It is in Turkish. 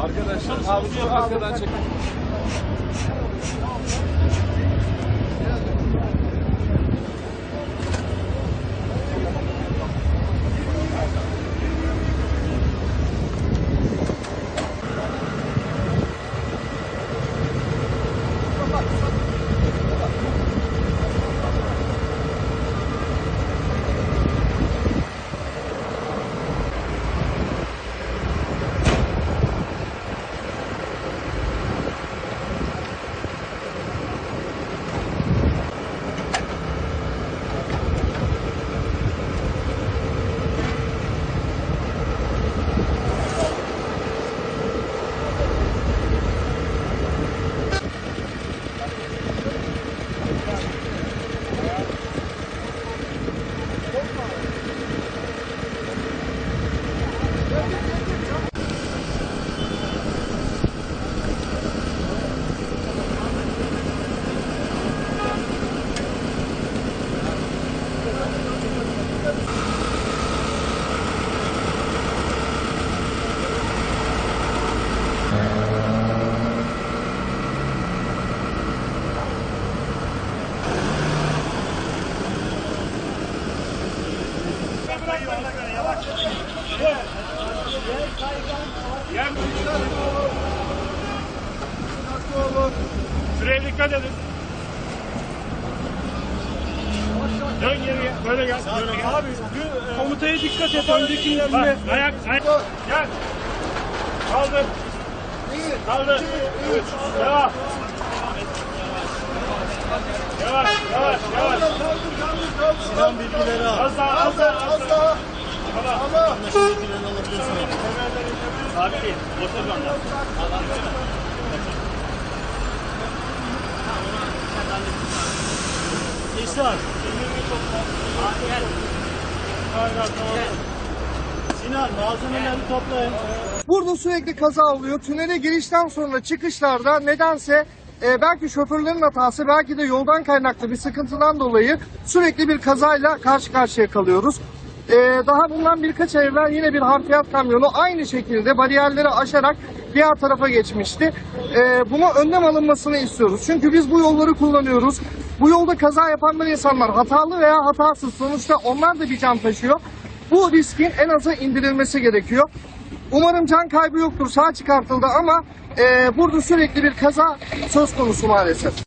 Arkadaşlar abi şu arkadan çekin. Şuraya dikkat edin. Dön geriye. Böyle gel. Böyle gel. Abi komutaya dikkat et. Öndekilerine. Bak ayak. ayak. Gel. Kaldır. Kaldır. Üç. Devam. Yavaş, yavaş, yavaş. Sinan bilgileri al. Az daha, az daha. Tamam. Bilgilerini alabilirsin. Abi değil. Boşa gönder. İhsan. Sinan malzemeleri toplayın. Burada sürekli kaza oluyor. Tünele girişten sonra çıkışlarda nedense e, belki şoförlerin hatası belki de yoldan kaynaklı bir sıkıntıdan dolayı sürekli bir kazayla karşı karşıya kalıyoruz. E, daha bundan birkaç ay evvel yine bir harfiyat kamyonu aynı şekilde bariyerleri aşarak diğer tarafa geçmişti. E, buna önlem alınmasını istiyoruz. Çünkü biz bu yolları kullanıyoruz. Bu yolda kaza yapanlar insanlar hatalı veya hatasız sonuçta onlar da bir can taşıyor. Bu riskin en aza indirilmesi gerekiyor. Umarım can kaybı yoktur, sağ çıkartıldı ama e, burada sürekli bir kaza söz konusu maalesef.